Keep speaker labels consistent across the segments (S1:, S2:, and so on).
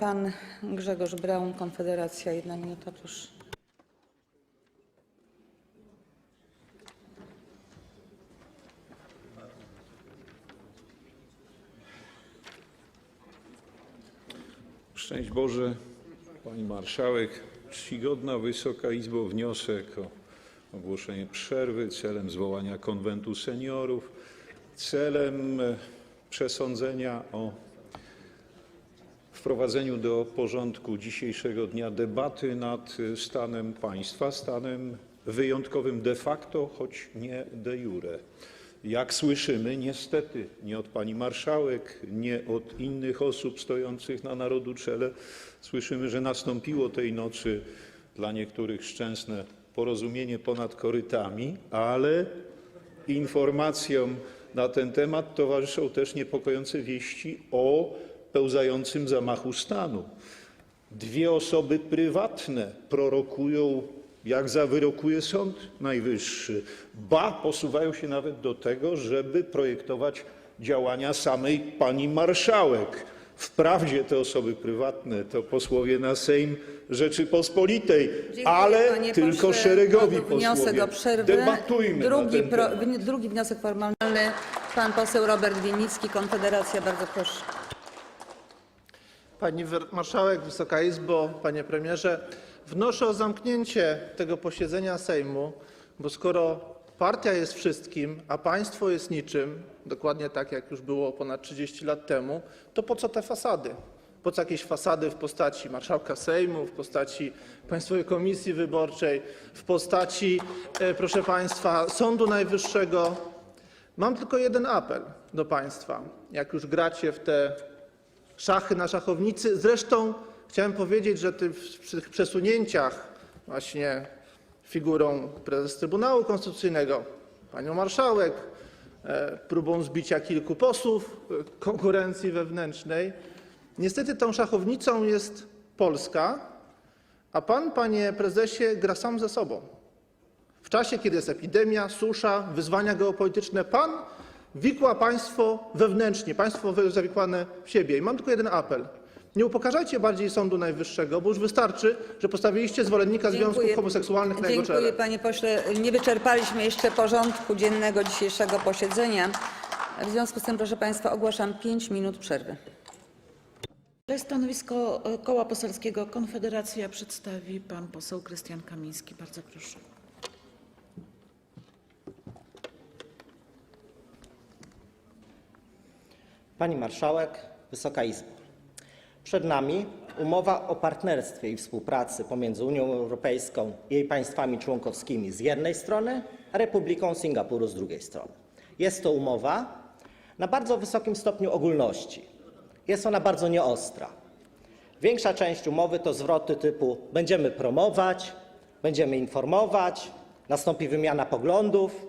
S1: pan Grzegorz Braun, Konfederacja. Jedna minuta, proszę.
S2: Szczęść Boże, Pani Marszałek, czcigodna Wysoka Izbo, wniosek o ogłoszenie przerwy celem zwołania konwentu seniorów, celem e, przesądzenia o wprowadzeniu do porządku dzisiejszego dnia debaty nad stanem państwa, stanem wyjątkowym de facto, choć nie de jure. Jak słyszymy, niestety nie od pani marszałek, nie od innych osób stojących na narodu czele, słyszymy, że nastąpiło tej nocy dla niektórych szczęsne porozumienie ponad korytami, ale informacjom na ten temat towarzyszą też niepokojące wieści o pełzającym zamachu stanu. Dwie osoby prywatne prorokują, jak zawyrokuje Sąd Najwyższy, ba, posuwają się nawet do tego, żeby projektować działania samej pani marszałek. Wprawdzie te osoby prywatne to posłowie na Sejm Rzeczypospolitej,
S1: Dziękuję,
S2: ale
S1: panie
S2: tylko
S1: pośle.
S2: szeregowi
S1: Padł Wniosek
S2: posłowie.
S1: o przerwę.
S2: Debatujmy na
S1: drugi,
S2: ten
S1: pro,
S2: temat.
S1: wni- drugi wniosek formalny. Pan poseł Robert Winnicki, Konfederacja. Bardzo proszę.
S3: Pani Marszałek, Wysoka Izbo, Panie Premierze, wnoszę o zamknięcie tego posiedzenia Sejmu, bo skoro partia jest wszystkim, a państwo jest niczym, dokładnie tak jak już było ponad 30 lat temu, to po co te fasady? Po co jakieś fasady w postaci marszałka Sejmu, w postaci Państwowej Komisji Wyborczej, w postaci, e, proszę Państwa, Sądu Najwyższego? Mam tylko jeden apel do Państwa. Jak już gracie w te szachy na szachownicy. Zresztą chciałem powiedzieć, że w tych przesunięciach właśnie figurą prezes Trybunału Konstytucyjnego, panią marszałek, e, próbą zbicia kilku posłów, e, konkurencji wewnętrznej, niestety tą szachownicą jest Polska, a pan, panie prezesie, gra sam ze sobą. W czasie, kiedy jest epidemia, susza, wyzwania geopolityczne, pan wikła państwo wewnętrznie, państwo zawikłane w siebie. I mam tylko jeden apel. Nie upokarzajcie bardziej Sądu Najwyższego, bo już wystarczy, że postawiliście zwolennika związków homoseksualnych na jego
S1: Dziękuję
S3: czele.
S1: panie pośle. Nie wyczerpaliśmy jeszcze porządku dziennego dzisiejszego posiedzenia. W związku z tym, proszę państwa, ogłaszam 5 minut przerwy.
S4: Stanowisko e, Koła Poselskiego Konfederacja przedstawi pan poseł Krystian Kamiński. Bardzo proszę.
S5: Pani Marszałek, Wysoka Izbo. Przed nami umowa o partnerstwie i współpracy pomiędzy Unią Europejską i jej państwami członkowskimi z jednej strony, a Republiką Singapuru z drugiej strony. Jest to umowa na bardzo wysokim stopniu ogólności. Jest ona bardzo nieostra. Większa część umowy to zwroty typu będziemy promować, będziemy informować, nastąpi wymiana poglądów.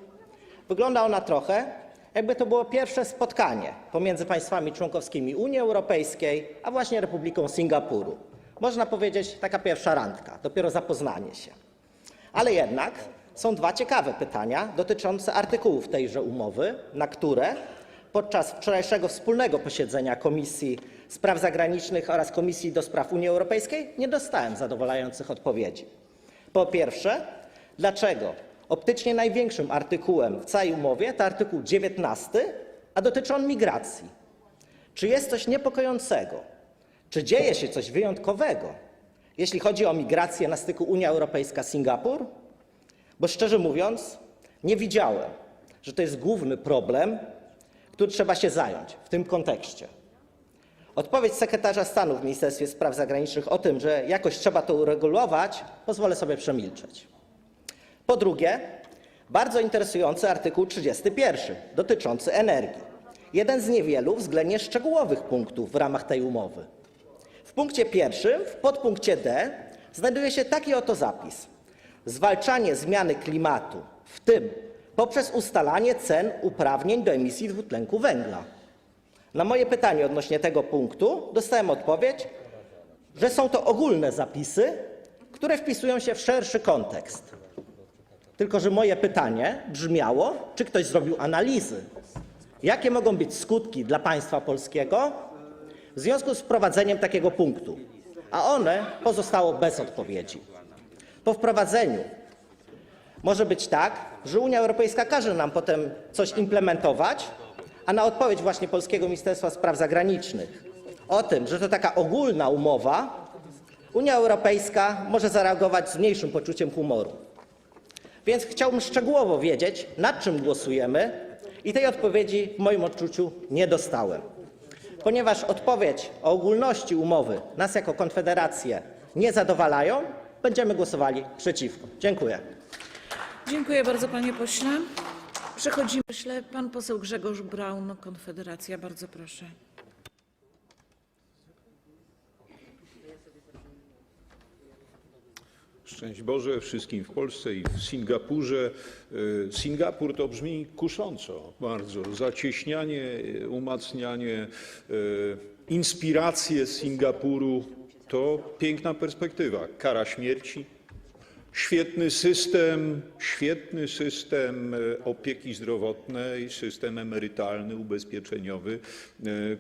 S5: Wygląda ona trochę, jakby to było pierwsze spotkanie pomiędzy państwami członkowskimi Unii Europejskiej, a właśnie Republiką Singapuru. Można powiedzieć, taka pierwsza randka, dopiero zapoznanie się. Ale jednak są dwa ciekawe pytania dotyczące artykułów tejże umowy, na które podczas wczorajszego wspólnego posiedzenia Komisji Spraw Zagranicznych oraz Komisji do Spraw Unii Europejskiej nie dostałem zadowalających odpowiedzi. Po pierwsze, dlaczego optycznie największym artykułem w całej umowie to artykuł 19, a dotyczy on migracji? Czy jest coś niepokojącego? Czy dzieje się coś wyjątkowego, jeśli chodzi o migrację na styku Unia Europejska-Singapur? Bo szczerze mówiąc, nie widziałem, że to jest główny problem, który trzeba się zająć w tym kontekście. Odpowiedź sekretarza stanu w Ministerstwie Spraw Zagranicznych o tym, że jakoś trzeba to uregulować, pozwolę sobie przemilczeć. Po drugie, bardzo interesujący artykuł 31 dotyczący energii. Jeden z niewielu względnie szczegółowych punktów w ramach tej umowy. W punkcie pierwszym, w podpunkcie D, znajduje się taki oto zapis: zwalczanie zmiany klimatu, w tym poprzez ustalanie cen uprawnień do emisji dwutlenku węgla. Na moje pytanie odnośnie tego punktu dostałem odpowiedź, że są to ogólne zapisy, które wpisują się w szerszy kontekst. Tylko, że moje pytanie brzmiało, czy ktoś zrobił analizy, jakie mogą być skutki dla państwa polskiego w związku z wprowadzeniem takiego punktu, a one pozostało bez odpowiedzi. Po wprowadzeniu może być tak, że Unia Europejska każe nam potem coś implementować, a na odpowiedź właśnie polskiego Ministerstwa Spraw Zagranicznych o tym, że to taka ogólna umowa, Unia Europejska może zareagować z mniejszym poczuciem humoru. Więc chciałbym szczegółowo wiedzieć, nad czym głosujemy, i tej odpowiedzi w moim odczuciu nie dostałem. Ponieważ odpowiedź o ogólności umowy nas jako Konfederację nie zadowalają, będziemy głosowali przeciwko. Dziękuję.
S4: Dziękuję bardzo, panie pośle. Przechodzimy. Pan poseł Grzegorz Braun, Konfederacja, bardzo proszę.
S2: Szczęść Boże wszystkim w Polsce i w Singapurze. E, Singapur to brzmi kusząco bardzo. Zacieśnianie, e, umacnianie, e, inspiracje Singapuru to piękna perspektywa. Kara śmierci, Świetny system, świetny system opieki zdrowotnej, system emerytalny, ubezpieczeniowy,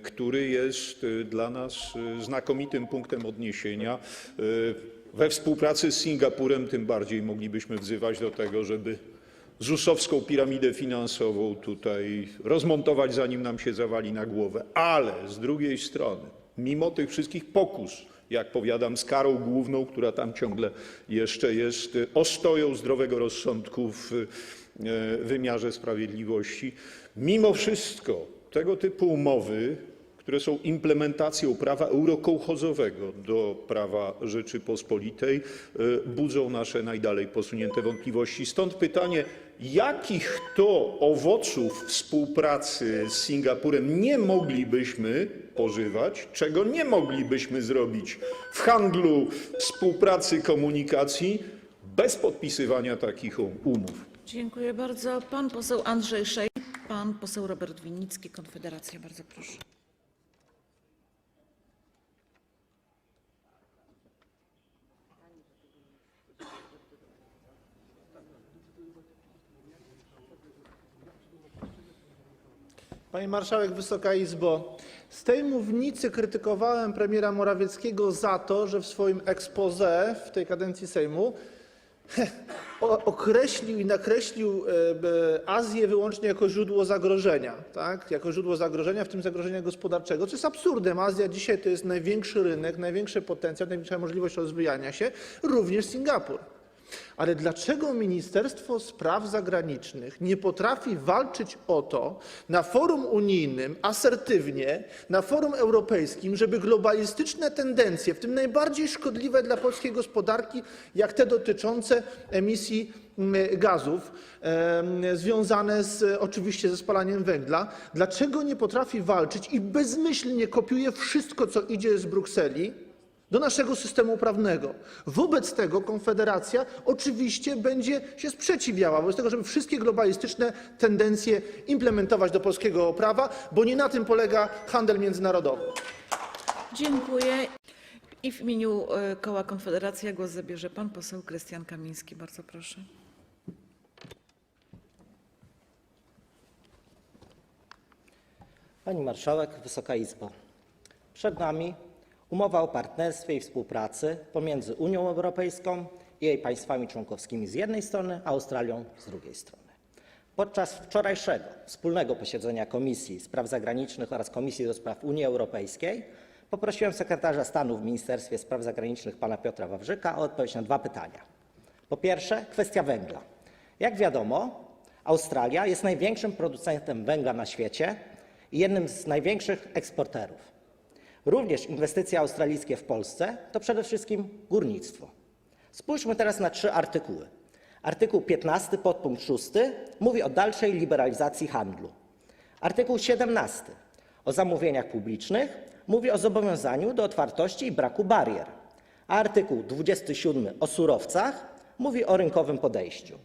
S2: który jest dla nas znakomitym punktem odniesienia. E, We współpracy z Singapurem tym bardziej moglibyśmy wzywać do tego, żeby ZUS-owską piramidę finansową tutaj rozmontować, zanim nam się zawali na głowę. Ale z drugiej strony, mimo tych wszystkich pokus, jak powiadam, z karą główną, która tam ciągle jeszcze jest ostoją zdrowego rozsądku w y, wymiarze sprawiedliwości, mimo wszystko tego typu umowy, które są implementacją prawa eurokołchozowego do prawa Rzeczypospolitej, y, budzą nasze najdalej posunięte wątpliwości. Stąd pytanie, jakich to owoców współpracy z Singapurem nie moglibyśmy pożywać, czego nie moglibyśmy zrobić w handlu, współpracy, komunikacji bez podpisywania takich um- umów.
S4: Dziękuję bardzo. Pan poseł Andrzej Szej, pan poseł Robert Winnicki, Konfederacja, bardzo proszę.
S3: Pani marszałek, Wysoka Izbo, z tej mównicy krytykowałem premiera Morawieckiego za to, że w swoim expose w tej kadencji Sejmu określił i nakreślił e, e, Azję wyłącznie jako źródło zagrożenia, tak? jako źródło zagrożenia, w tym zagrożenia gospodarczego, co jest absurdem. Azja dzisiaj to jest największy rynek, największy potencjał, największa możliwość rozwijania się, również Singapur. Ale dlaczego Ministerstwo Spraw Zagranicznych nie potrafi walczyć o to na forum unijnym asertywnie, na forum europejskim, żeby globalistyczne tendencje, w tym najbardziej szkodliwe dla polskiej gospodarki, jak te dotyczące emisji mm, gazów związane z, oczywiście ze spalaniem węgla, dlaczego nie potrafi walczyć i bezmyślnie kopiuje wszystko, co idzie z Brukseli, do naszego systemu prawnego. Wobec tego Konfederacja oczywiście będzie się sprzeciwiała, wobec tego, żeby wszystkie globalistyczne tendencje implementować do polskiego prawa, bo nie na tym polega handel międzynarodowy.
S4: Dziękuję. I w imieniu e, koła Konfederacja głos zabierze pan poseł Krystian Kamiński, bardzo proszę.
S5: Pani Marszałek, Wysoka Izbo. Przed nami umowa o partnerstwie i współpracy pomiędzy Unią Europejską i jej państwami członkowskimi z jednej strony, a Australią z drugiej strony. Podczas wczorajszego wspólnego posiedzenia Komisji Spraw Zagranicznych oraz Komisji do Spraw Unii Europejskiej poprosiłem sekretarza stanu w Ministerstwie Spraw Zagranicznych pana Piotra Wawrzyka o odpowiedź na dwa pytania. Po pierwsze, kwestia węgla. Jak wiadomo, Australia jest największym producentem węgla na świecie i jednym z największych eksporterów. Również inwestycje australijskie w Polsce to przede wszystkim górnictwo. Spójrzmy teraz na trzy artykuły. Artykuł 15 podpunkt 6 mówi o dalszej liberalizacji handlu. Artykuł 17 o zamówieniach publicznych mówi o zobowiązaniu do otwartości i braku barier. A artykuł 27 o surowcach mówi o rynkowym podejściu.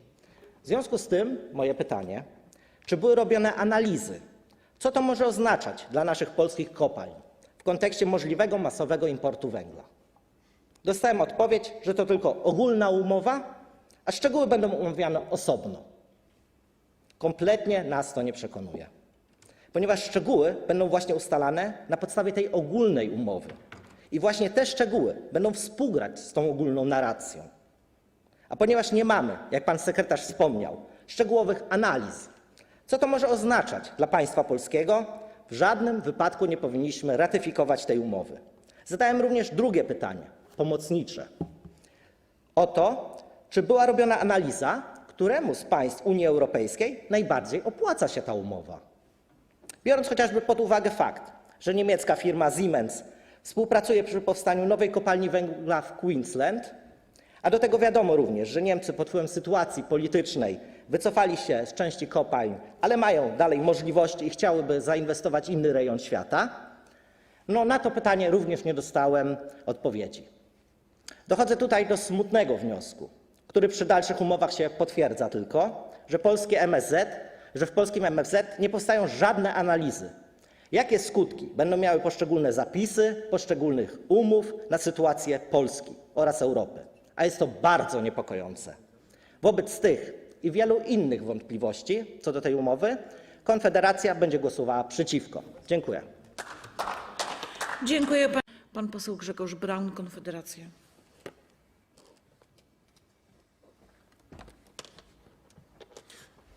S5: W związku z tym moje pytanie, czy były robione analizy, co to może oznaczać dla naszych polskich kopalń kontekście możliwego masowego importu węgla? Dostałem odpowiedź, że to tylko ogólna umowa, a szczegóły będą omawiane osobno. Kompletnie nas to nie przekonuje. ponieważ szczegóły będą właśnie ustalane na podstawie tej ogólnej umowy. I właśnie te szczegóły będą współgrać z tą ogólną narracją. A ponieważ nie mamy, jak pan sekretarz wspomniał, szczegółowych analiz, co to może oznaczać dla państwa polskiego, w żadnym wypadku nie powinniśmy ratyfikować tej umowy. Zadałem również drugie pytanie, pomocnicze, o to, czy była robiona analiza, któremu z państw Unii Europejskiej najbardziej opłaca się ta umowa. Biorąc chociażby pod uwagę fakt, że niemiecka firma Siemens współpracuje przy powstaniu nowej kopalni węgla w Queensland, a do tego wiadomo również, że Niemcy pod wpływem sytuacji politycznej wycofali się z części kopalń, ale mają dalej możliwości i chciałyby zainwestować w inny rejon świata, no na to pytanie również nie dostałem odpowiedzi. Dochodzę tutaj do smutnego wniosku, który przy dalszych umowach się potwierdza tylko, że polskie MSZ, że w polskim MSZ nie powstają żadne analizy. Jakie skutki będą miały poszczególne zapisy poszczególnych umów na sytuację Polski oraz Europy? A jest to bardzo niepokojące. Wobec tych i wielu innych wątpliwości co do tej umowy Konfederacja będzie głosowała przeciwko. Dziękuję.
S4: Dziękuję. Pan, pan poseł Grzegorz Braun, Konfederacja.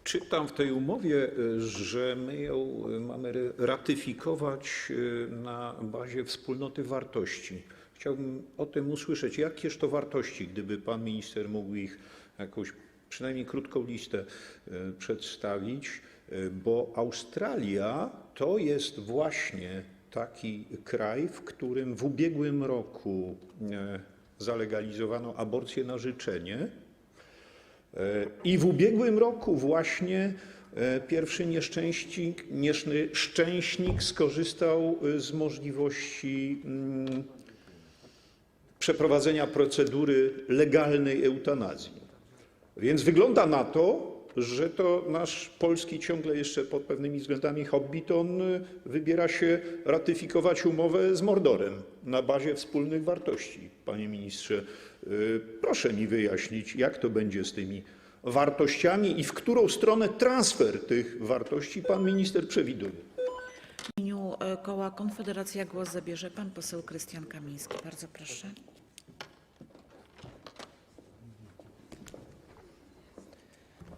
S2: Czytam w tej umowie, że my ją mamy ratyfikować y, na bazie wspólnoty wartości. Chciałbym o tym usłyszeć. Jakież to wartości, gdyby pan minister mógł ich jakąś przynajmniej krótką listę y, przedstawić, y, bo Australia to jest właśnie taki kraj, w którym w ubiegłym roku y, zalegalizowano aborcję na życzenie. I w ubiegłym roku właśnie e, pierwszy nieszczęśnik, nieszny szczęśnik skorzystał e, z możliwości mm, przeprowadzenia procedury legalnej eutanazji. Więc wygląda na to, że to nasz polski ciągle jeszcze pod pewnymi względami hobbiton y, wybiera się ratyfikować umowę z Mordorem na bazie wspólnych wartości. Panie ministrze, y, proszę mi wyjaśnić, jak to będzie z tymi wartościami i w którą stronę transfer tych wartości pan minister przewiduje.
S4: W imieniu e, koła Konfederacja głos zabierze pan poseł Krystian Kamiński. Bardzo proszę.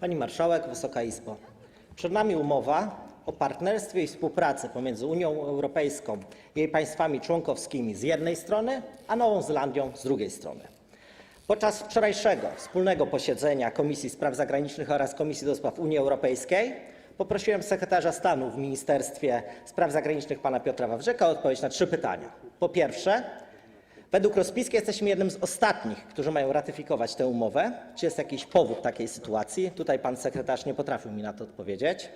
S5: Pani Marszałek, Wysoka Izbo. Przed nami umowa o partnerstwie i współpracy pomiędzy Unią Europejską i jej państwami członkowskimi z jednej strony, a Nową Zelandią z drugiej strony. Podczas wczorajszego wspólnego posiedzenia Komisji Spraw Zagranicznych oraz Komisji do Spraw Unii Europejskiej poprosiłem sekretarza stanu w Ministerstwie Spraw Zagranicznych pana Piotra Wawrzyka o odpowiedź na trzy pytania. Po pierwsze, Według rozpiski jesteśmy jednym z ostatnich, którzy mają ratyfikować tę umowę. Czy jest jakiś powód takiej sytuacji? Tutaj pan sekretarz nie potrafił mi na to odpowiedzieć.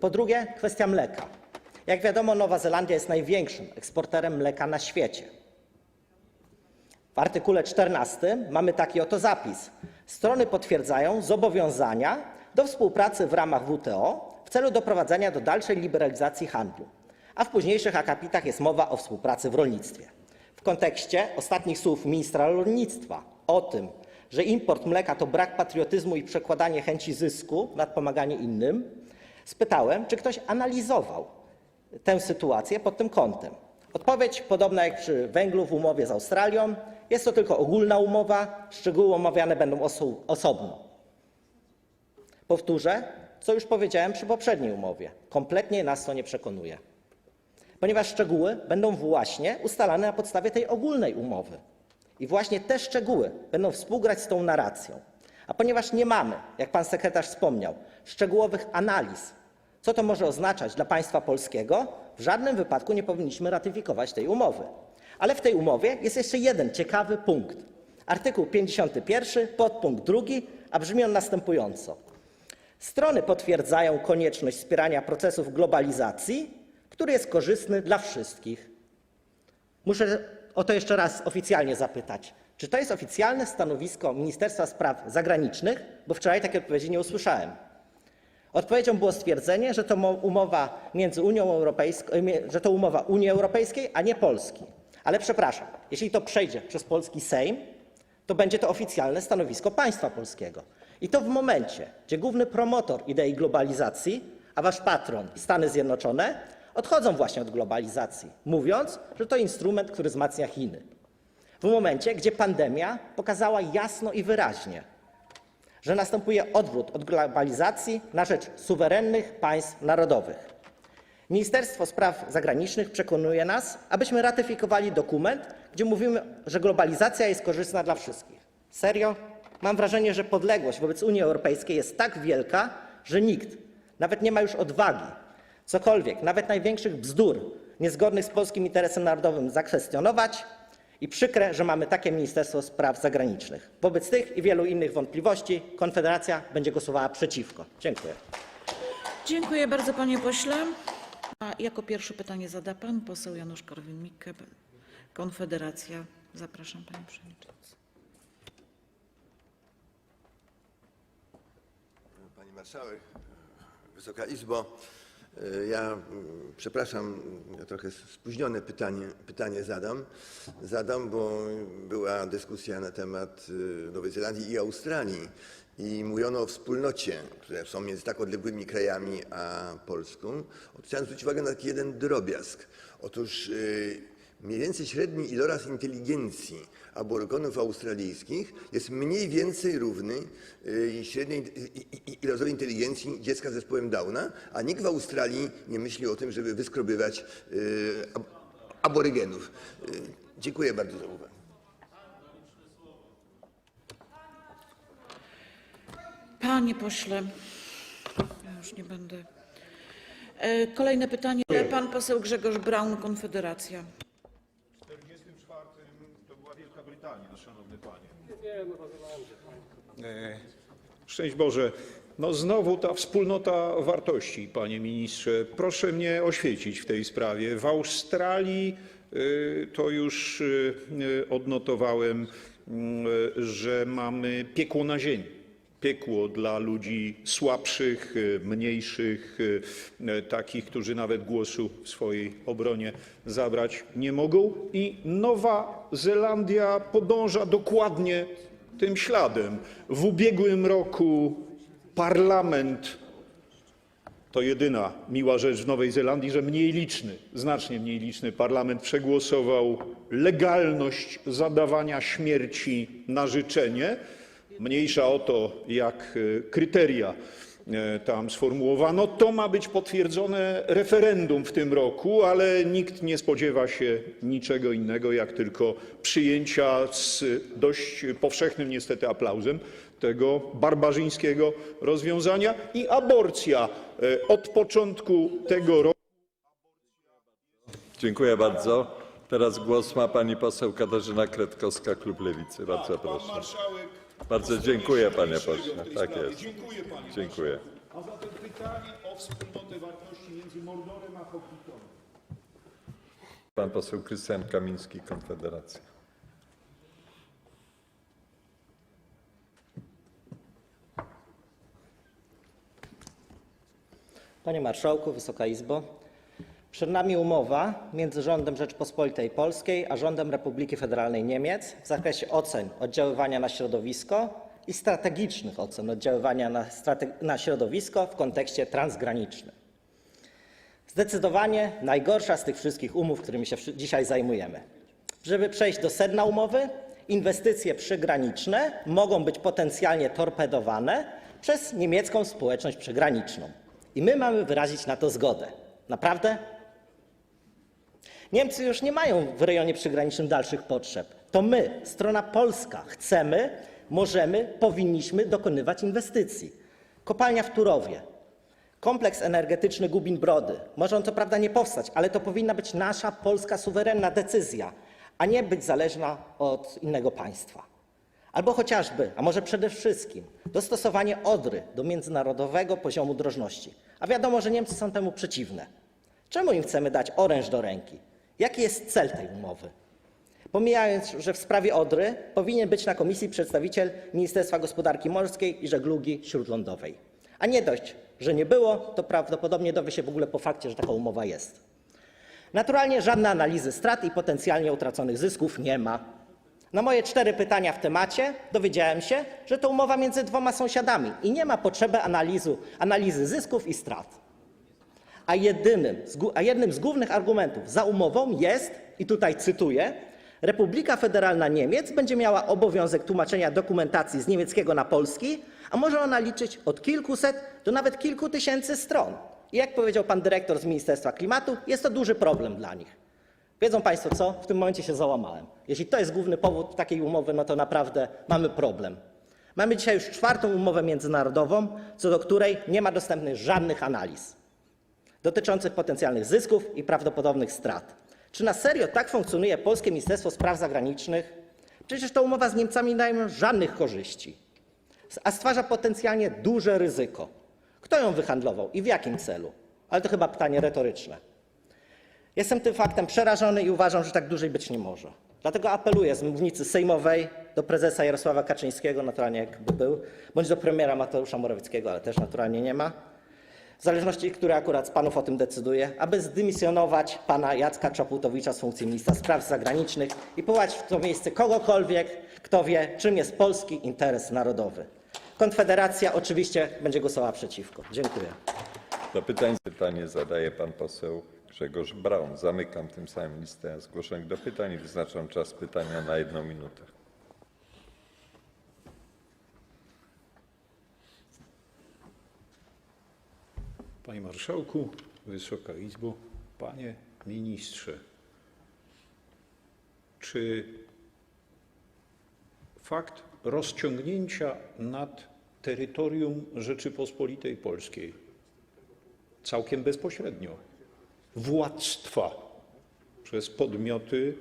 S5: Po drugie, kwestia mleka. Jak wiadomo, Nowa Zelandia jest największym eksporterem mleka na świecie. W artykule 14 mamy taki oto zapis. Strony potwierdzają zobowiązania do współpracy w ramach WTO w celu doprowadzenia do dalszej liberalizacji handlu. A w późniejszych akapitach jest mowa o współpracy w rolnictwie. Kontekście ostatnich słów ministra rolnictwa o tym, że import mleka to brak patriotyzmu i przekładanie chęci zysku nad pomaganie innym, spytałem, czy ktoś analizował tę sytuację pod tym kątem. Odpowiedź podobna jak przy węglu w umowie z Australią. Jest to tylko ogólna umowa, szczegóły omawiane będą oso- osobno. Powtórzę, co już powiedziałem przy poprzedniej umowie. Kompletnie nas to nie przekonuje, ponieważ szczegóły będą właśnie ustalane na podstawie tej ogólnej umowy. I właśnie te szczegóły będą współgrać z tą narracją. A ponieważ nie mamy, jak pan sekretarz wspomniał, szczegółowych analiz, co to może oznaczać dla państwa polskiego, w żadnym wypadku nie powinniśmy ratyfikować tej umowy. Ale w tej umowie jest jeszcze jeden ciekawy punkt. Artykuł 51, podpunkt drugi, a brzmi on następująco. Strony potwierdzają konieczność wspierania procesów globalizacji, który jest korzystny dla wszystkich. Muszę o to jeszcze raz oficjalnie zapytać. Czy to jest oficjalne stanowisko Ministerstwa Spraw Zagranicznych? Bo wczoraj takiej odpowiedzi nie usłyszałem. Odpowiedzią było stwierdzenie, że to mo- umowa między Unią Europejską, mie- że to umowa Unii Europejskiej, a nie Polski. Ale przepraszam, jeśli to przejdzie przez polski Sejm, to będzie to oficjalne stanowisko państwa polskiego. I to w momencie, gdzie główny promotor idei globalizacji, a wasz patron, Stany Zjednoczone, odchodzą właśnie od globalizacji, mówiąc, że to instrument, który wzmacnia Chiny. W momencie, gdzie pandemia pokazała jasno i wyraźnie, że następuje odwrót od globalizacji na rzecz suwerennych państw narodowych. Ministerstwo Spraw Zagranicznych przekonuje nas, abyśmy ratyfikowali dokument, gdzie mówimy, że globalizacja jest korzystna dla wszystkich. Serio? Mam wrażenie, że podległość wobec Unii Europejskiej jest tak wielka, że nikt nawet nie ma już odwagi cokolwiek, nawet największych bzdur niezgodnych z polskim interesem narodowym zakwestionować. I przykre, że mamy takie Ministerstwo Spraw Zagranicznych. Wobec tych i wielu innych wątpliwości Konfederacja będzie głosowała przeciwko. Dziękuję.
S4: Dziękuję bardzo, panie pośle. A jako pierwszy pytanie zada pan poseł Janusz Korwin-Mikke, Konfederacja. Zapraszam, panie przewodniczący.
S6: Pani Marszałek, Wysoka Izbo, ja mm, przepraszam, trochę spóźnione pytanie, pytanie zadam. Zadam, bo była dyskusja na temat e, Nowej Zelandii i Australii i mówiono o wspólnocie, które są między tak odległymi krajami a Polską. Chciałem zwrócić uwagę na taki jeden drobiazg. Otóż e, Mniej więcej średni iloraz inteligencji aborygenów australijskich jest mniej więcej równy y, średniej i- i- i- ilorazowi inteligencji dziecka z zespołem Downa, a nikt w Australii nie myśli o tym, żeby wyskrobywać y, ab- aborygenów. Y, Dziękuję bardzo za uwagę.
S4: Panie pośle, już nie będę. E, Kolejne pytanie, pan poseł Grzegorz Braun, Konfederacja.
S2: W 1944 to była Wielka Brytania, szanowny panie. E, Szczęść Boże. No znowu ta wspólnota wartości, panie ministrze. Proszę mnie oświecić w tej sprawie. W Australii y, to już y, odnotowałem, y, że mamy piekło na ziemi. Piekło dla ludzi słabszych, y, mniejszych, y, y, takich, którzy nawet głosu w swojej obronie zabrać nie mogą. I Nowa Zelandia podąża dokładnie tym śladem. W ubiegłym roku parlament to jedyna miła rzecz w Nowej Zelandii, że mniej liczny, znacznie mniej liczny parlament przegłosował legalność zadawania śmierci na życzenie. Mniejsza o to, jak e, kryteria e, tam sformułowano. To ma być potwierdzone referendum w tym roku, ale nikt nie spodziewa się niczego innego, jak tylko przyjęcia z dość powszechnym niestety aplauzem tego barbarzyńskiego rozwiązania i aborcja e, od początku tego roku.
S7: Dziękuję bardzo. Teraz głos ma pani poseł Katarzyna Kretkowska, klub Lewicy. Bardzo proszę. Bardzo dziękuję, panie pośle. Tak jest.
S2: Dziękuję panie.
S7: Dziękuję.
S2: A zatem pytanie o wspólnotę wartości między Mordorem a Hobbitonem.
S7: Pan poseł Krystian Kamiński, Konfederacja.
S5: Panie Marszałku, Wysoka Izbo. Przed nami umowa między rządem Rzeczypospolitej Polskiej a rządem Republiki Federalnej Niemiec w zakresie ocen oddziaływania na środowisko i strategicznych ocen oddziaływania na, na środowisko w kontekście transgranicznym. Zdecydowanie najgorsza z tych wszystkich umów, którymi się dzisiaj zajmujemy. Żeby przejść do sedna umowy, inwestycje przygraniczne mogą być potencjalnie torpedowane przez niemiecką społeczność przygraniczną. I my mamy wyrazić na to zgodę. Naprawdę? Niemcy już nie mają w rejonie przygranicznym dalszych potrzeb. To my, strona polska, chcemy, możemy, powinniśmy dokonywać inwestycji. Kopalnia w Turowie, kompleks energetyczny Gubin-Brody. Może on co prawda nie powstać, ale to powinna być nasza polska suwerenna decyzja, a nie być zależna od innego państwa. Albo chociażby, a może przede wszystkim, dostosowanie Odry do międzynarodowego poziomu drożności. A wiadomo, że Niemcy są temu przeciwne. Czemu im chcemy dać oręż do ręki? Jaki jest cel tej umowy? Pomijając, że w sprawie Odry powinien być na komisji przedstawiciel Ministerstwa Gospodarki Morskiej i Żeglugi Śródlądowej. A nie dość, że nie było, to prawdopodobnie dowie się w ogóle po fakcie, że taka umowa jest. Naturalnie żadnej analizy strat i potencjalnie utraconych zysków nie ma. Na moje cztery pytania w temacie dowiedziałem się, że to umowa między dwoma sąsiadami i nie ma potrzeby analizy zysków i strat. A, jedynym, a jednym z głównych argumentów za umową jest, i tutaj cytuję, Republika Federalna Niemiec będzie miała obowiązek tłumaczenia dokumentacji z niemieckiego na polski, a może ona liczyć od kilkuset do nawet kilku tysięcy stron. I jak powiedział pan dyrektor z Ministerstwa Klimatu, jest to duży problem dla nich. Wiedzą Państwo co? W tym momencie się załamałem. Jeśli to jest główny powód takiej umowy, no to naprawdę mamy problem. Mamy dzisiaj już czwartą umowę międzynarodową, co do której nie ma dostępnych żadnych analiz dotyczących potencjalnych zysków i prawdopodobnych strat. Czy na serio tak funkcjonuje polskie Ministerstwo Spraw Zagranicznych? Przecież ta umowa z Niemcami nie daje żadnych korzyści, a stwarza potencjalnie duże ryzyko. Kto ją wyhandlował i w jakim celu? Ale to chyba pytanie retoryczne. Jestem tym faktem przerażony i uważam, że tak dłużej być nie może. Dlatego apeluję z mównicy sejmowej do prezesa Jarosława Kaczyńskiego, naturalnie jakby był, bądź do premiera Mateusza Morawieckiego, ale też naturalnie nie ma, w zależności, który akurat z panów o tym decyduje, aby zdymisjonować pana Jacka Czaputowicza z funkcji ministra spraw zagranicznych i powołać w to miejsce kogokolwiek, kto wie, czym jest polski interes narodowy. Konfederacja oczywiście będzie głosowała przeciwko. Dziękuję.
S7: Do pytań pytanie zadaje pan poseł Grzegorz Braun. Zamykam tym samym listę zgłoszonych do pytań i wyznaczam czas pytania na jedną minutę.
S2: Panie Marszałku, Wysoka Izbo, Panie Ministrze, czy fakt rozciągnięcia nad terytorium Rzeczypospolitej Polskiej całkiem bezpośrednio władztwa przez podmioty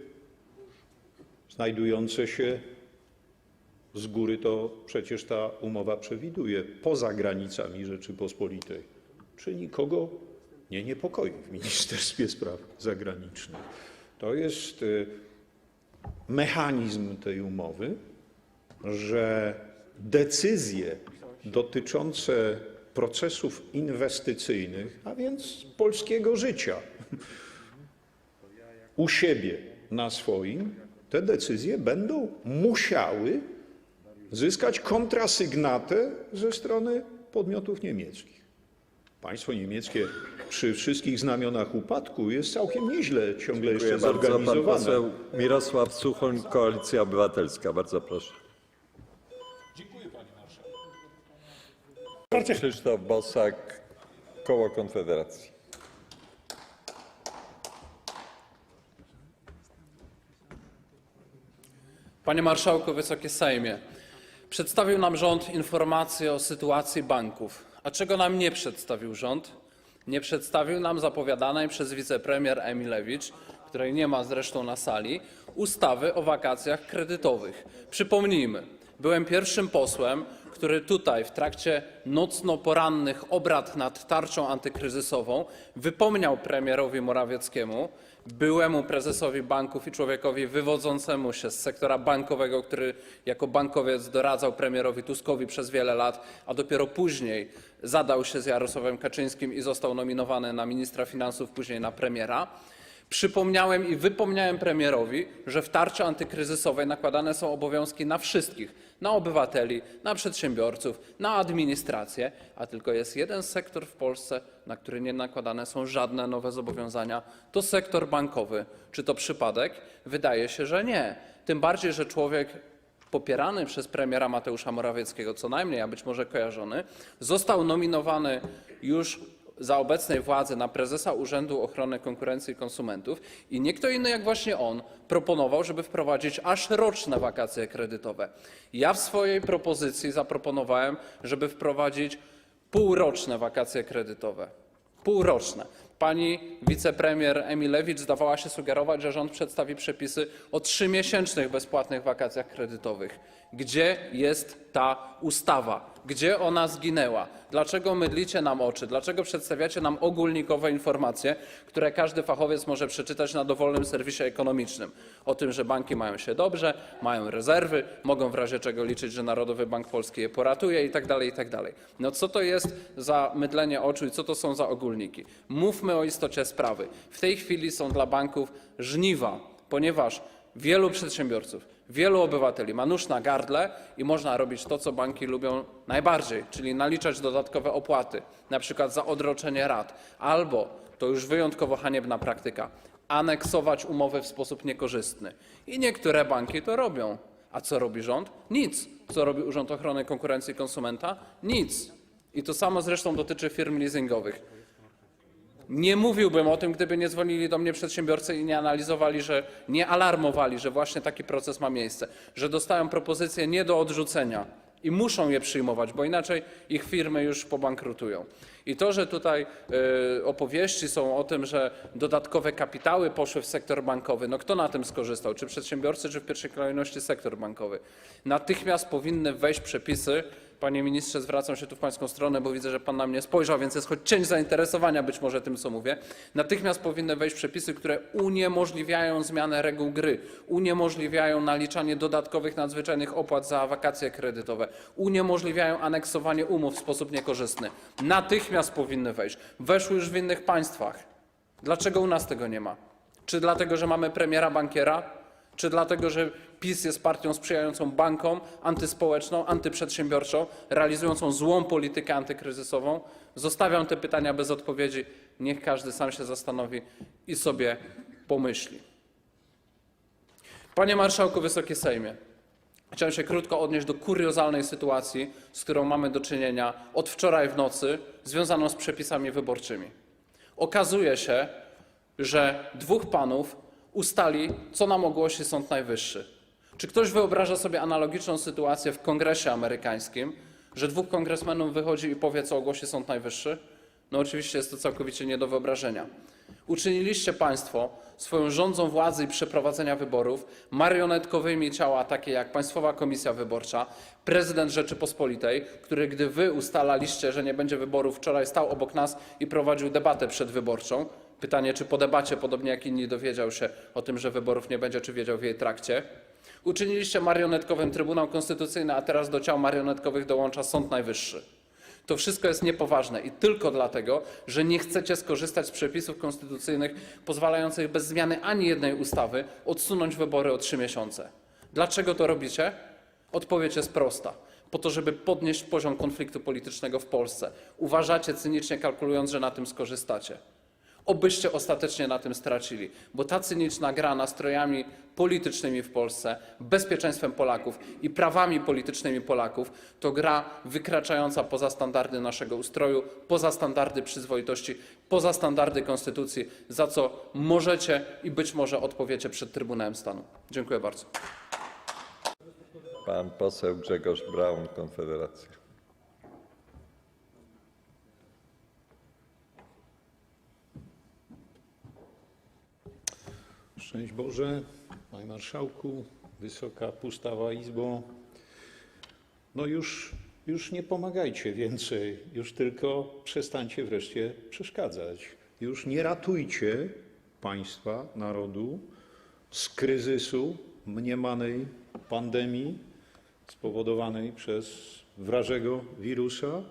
S2: znajdujące się z góry to przecież ta umowa przewiduje poza granicami Rzeczypospolitej. Czy nikogo nie niepokoi w Ministerstwie Spraw Zagranicznych? To jest y, mechanizm tej umowy, że decyzje dotyczące procesów inwestycyjnych, a więc polskiego życia, u siebie na swoim, te decyzje będą musiały zyskać kontrasygnatę ze strony podmiotów niemieckich. Państwo niemieckie przy wszystkich znamionach upadku jest całkiem nieźle ciągle jeszcze
S7: Dziękuję bardzo. Pan
S2: zorganizowane.
S7: poseł Mirosław Suchoń, Koalicja Obywatelska. Bardzo proszę. Krzysztof Bosak, Koło Konfederacji.
S8: Panie Marszałku, Wysoki Sejmie, przedstawił nam rząd informację o sytuacji banków. A czego nam nie przedstawił rząd? Nie przedstawił nam zapowiadanej przez wicepremier Emilewicz, której nie ma zresztą na sali, ustawy o wakacjach kredytowych. Przypomnijmy, byłem pierwszym posłem, który tutaj w trakcie nocno-porannych obrad nad tarczą antykryzysową wypomniał premierowi Morawieckiemu, byłemu prezesowi banków i człowiekowi wywodzącemu się z sektora bankowego, który jako bankowiec doradzał premierowi Tuskowi przez wiele lat, a dopiero później zadał się z Jarosławem Kaczyńskim i został nominowany na ministra finansów, później na premiera. Przypomniałem i wypomniałem premierowi, że w tarczy antykryzysowej nakładane są obowiązki na wszystkich, na obywateli, na przedsiębiorców, na administrację, a tylko jest jeden sektor w Polsce, na który nie nakładane są żadne nowe zobowiązania, to sektor bankowy. Czy to przypadek? Wydaje się, że nie. Tym bardziej, że człowiek popierany przez premiera Mateusza Morawieckiego, co najmniej, a być może kojarzony, został nominowany już za obecnej władzy na prezesa Urzędu Ochrony Konkurencji i Konsumentów i nie kto inny jak właśnie on proponował, żeby wprowadzić aż roczne wakacje kredytowe. Ja w swojej propozycji zaproponowałem, żeby wprowadzić półroczne wakacje kredytowe. Półroczne. Pani wicepremier Emilewicz zdawała się sugerować, że rząd przedstawi przepisy o trzymiesięcznych bezpłatnych wakacjach kredytowych. Gdzie jest ta ustawa? Gdzie ona zginęła? Dlaczego mydlicie nam oczy? Dlaczego przedstawiacie nam ogólnikowe informacje, które każdy fachowiec może przeczytać na dowolnym serwisie ekonomicznym? O tym, że banki mają się dobrze, mają rezerwy, mogą w razie czego liczyć, że Narodowy Bank Polski je poratuje itd., itd. No co to jest za mydlenie oczu i co to są za ogólniki? Mówmy o istocie sprawy. W tej chwili są dla banków żniwa, ponieważ wielu przedsiębiorców Wielu obywateli ma nóż na gardle i można robić to, co banki lubią najbardziej, czyli naliczać dodatkowe opłaty, na przykład za odroczenie rat, albo, to już wyjątkowo haniebna praktyka, aneksować umowy w sposób niekorzystny. I niektóre banki to robią. A co robi rząd? Nic. Co robi Urząd Ochrony Konkurencji i Konsumenta? Nic. I to samo zresztą dotyczy firm leasingowych. Nie mówiłbym o tym, gdyby nie dzwonili do mnie przedsiębiorcy i nie analizowali, że nie alarmowali, że właśnie taki proces ma miejsce, że dostają propozycje nie do odrzucenia i muszą je przyjmować, bo inaczej ich firmy już pobankrutują. I to, że tutaj y, opowieści są o tym, że dodatkowe kapitały poszły w sektor bankowy, no kto na tym skorzystał? Czy przedsiębiorcy, czy w pierwszej kolejności sektor bankowy? Natychmiast powinny wejść przepisy, Panie ministrze, zwracam się tu w pańską stronę, bo widzę, że pan na mnie spojrzał, więc jest choć cień zainteresowania być może tym, co mówię. Natychmiast powinny wejść przepisy, które uniemożliwiają zmianę reguł gry, uniemożliwiają naliczanie dodatkowych nadzwyczajnych opłat za wakacje kredytowe, uniemożliwiają aneksowanie umów w sposób niekorzystny. Natychmiast powinny wejść. Weszły już w innych państwach. Dlaczego u nas tego nie ma? Czy dlatego, że mamy premiera bankiera? Czy dlatego, że PiS jest partią sprzyjającą bankom, antyspołeczną, antyprzedsiębiorczą, realizującą złą politykę antykryzysową? Zostawiam te pytania bez odpowiedzi. Niech każdy sam się zastanowi i sobie pomyśli. Panie Marszałku, Wysoki Sejmie, chciałem się krótko odnieść do kuriozalnej sytuacji, z którą mamy do czynienia od wczoraj w nocy, związaną z przepisami wyborczymi. Okazuje się, że dwóch panów ustali, co nam ogłosi Sąd Najwyższy. Czy ktoś wyobraża sobie analogiczną sytuację w Kongresie amerykańskim, że dwóch kongresmenów wychodzi i powie, co ogłosi Sąd Najwyższy? No oczywiście jest to całkowicie nie do wyobrażenia. Uczyniliście Państwo swoją rządzą władzy i przeprowadzenia wyborów marionetkowymi ciała takie jak Państwowa Komisja Wyborcza, prezydent Rzeczypospolitej, który gdy Wy ustalaliście, że nie będzie wyborów, wczoraj stał obok nas i prowadził debatę przedwyborczą. Pytanie, czy po debacie, podobnie jak inni, dowiedział się o tym, że wyborów nie będzie, czy wiedział w jej trakcie. Uczyniliście marionetkowym Trybunał Konstytucyjny, a teraz do ciał marionetkowych dołącza Sąd Najwyższy. To wszystko jest niepoważne i tylko dlatego, że nie chcecie skorzystać z przepisów konstytucyjnych pozwalających bez zmiany ani jednej ustawy odsunąć wybory o trzy miesiące. Dlaczego to robicie? Odpowiedź jest prosta. Po to, żeby podnieść poziom konfliktu politycznego w Polsce. Uważacie cynicznie kalkulując, że na tym skorzystacie. Obyście ostatecznie na tym stracili, bo ta cyniczna gra nastrojami politycznymi w Polsce, bezpieczeństwem Polaków i prawami politycznymi Polaków to gra wykraczająca poza standardy naszego ustroju, poza standardy przyzwoitości, poza standardy konstytucji, za co możecie i być może odpowiecie przed Trybunałem Stanu. Dziękuję bardzo.
S7: Pan poseł Grzegorz Braun, Konfederacja.
S2: Szczęść Boże, Panie Marszałku, Wysoka Pustawa Izbo. No już, już nie pomagajcie więcej, już tylko przestańcie wreszcie przeszkadzać. Już nie ratujcie państwa, narodu z kryzysu mniemanej pandemii spowodowanej przez wrażego wirusa.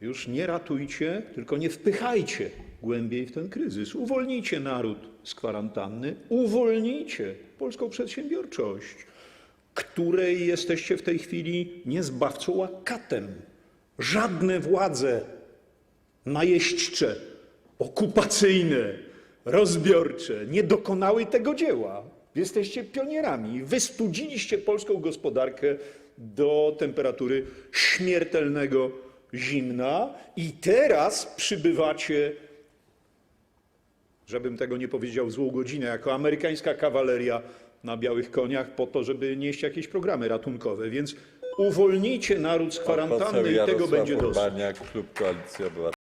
S2: Już nie ratujcie, tylko nie wpychajcie głębiej w ten kryzys. Uwolnijcie naród z kwarantanny, uwolnijcie polską przedsiębiorczość, której jesteście w tej chwili nie zbawcą, a katem. Żadne władze najeźdźcze, okupacyjne, rozbiorcze nie dokonały tego dzieła. Jesteście pionierami. Wystudziliście polską gospodarkę do temperatury śmiertelnego zimna i teraz przybywacie, żebym tego nie powiedział złą godzinę, jako amerykańska kawaleria na białych koniach po to, żeby nieść jakieś programy ratunkowe. Więc uwolnijcie naród z kwarantanny i tego będzie dosyć.